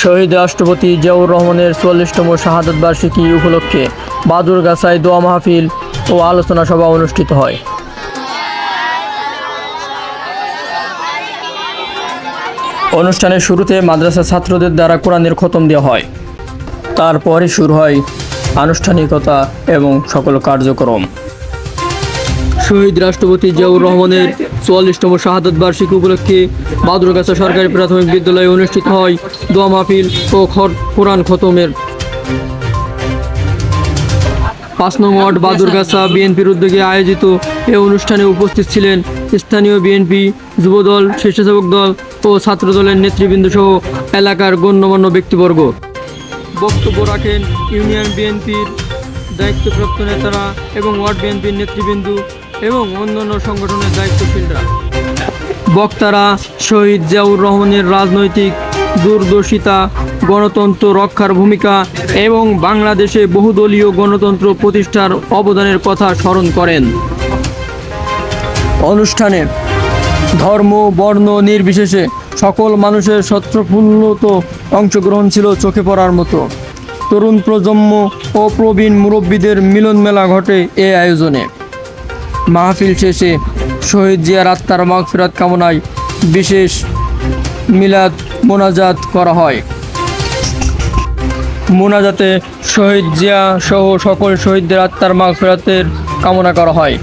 শহীদ রাষ্ট্রপতি জিয়াউর রহমানের চুয়াল্লিশতম শাহাদত বার্ষিকী উপলক্ষে বাদুরগাছায় দোয়া মাহফিল ও আলোচনা সভা অনুষ্ঠিত হয়। অনুষ্ঠানের শুরুতে মাদ্রাসা ছাত্রদের দ্বারা কোরআনের খতম দেওয়া হয়। তারপরে শুরু হয় আনুষ্ঠানিকতা এবং সকল কার্যক্রম। শহীদ রাষ্ট্রপতি জিয়াউর রহমানের চুয়াল্লিশতম শাহাদত বার্ষিকী উপলক্ষে বাদুরগাছা সরকারি প্রাথমিক বিদ্যালয়ে অনুষ্ঠিত হয় দোয়া মাহফিল ও খর- কোরআন খতমের। পাঁচ নং ওয়ার্ড বাদুরগাছা বিএনপির উদ্যোগে আয়োজিত এ অনুষ্ঠানে উপস্থিত ছিলেন স্থানীয় বিএনপি যুবদল, স্বেচ্ছাসেবক দল ও ছাত্রদলের নেতৃবৃন্দ সহ এলাকার গণ্যমান্য ব্যক্তিবর্গ। বক্তব্য রাখেন ইউনিয়ন বিএনপির দায়িত্বপ্রাপ্ত নেতারা এবং ওয়ার্ড বিএনপির নেতৃবৃন্দ এবং অন্যান্য সংগঠনের দায়িত্বশীলরা। বক্তারা শহীদ জিয়াউর রহমানের রাজনৈতিক দূরদর্শিতা গণতন্ত্র রক্ষার ভূমিকা এবং বাংলাদেশে বহুদলীয় গণতন্ত্র প্রতিষ্ঠার অবদানের কথা স্মরণ করেন। অনুষ্ঠানে ধর্ম, বর্ণ নির্বিশেষে সকল মানুষের স্বতঃপূর্ণত অংশগ্রহণ ছিল চোখে পড়ার মতো। তরুণ প্রজন্ম ও প্রবীণ মুরব্বীদের মিলনমেলা ঘটে এ আয়োজনে। মাহফিল শেষে শহীদ জিয়ার আত্মার মাগফিরাত কামনায় বিশেষ মিলাদ মোনাজাত করা হয়। মোনাজাতে শহীদ জিয়া সহ সকল শহীদদের আত্মার মাগফিরাতের কামনা করা হয়।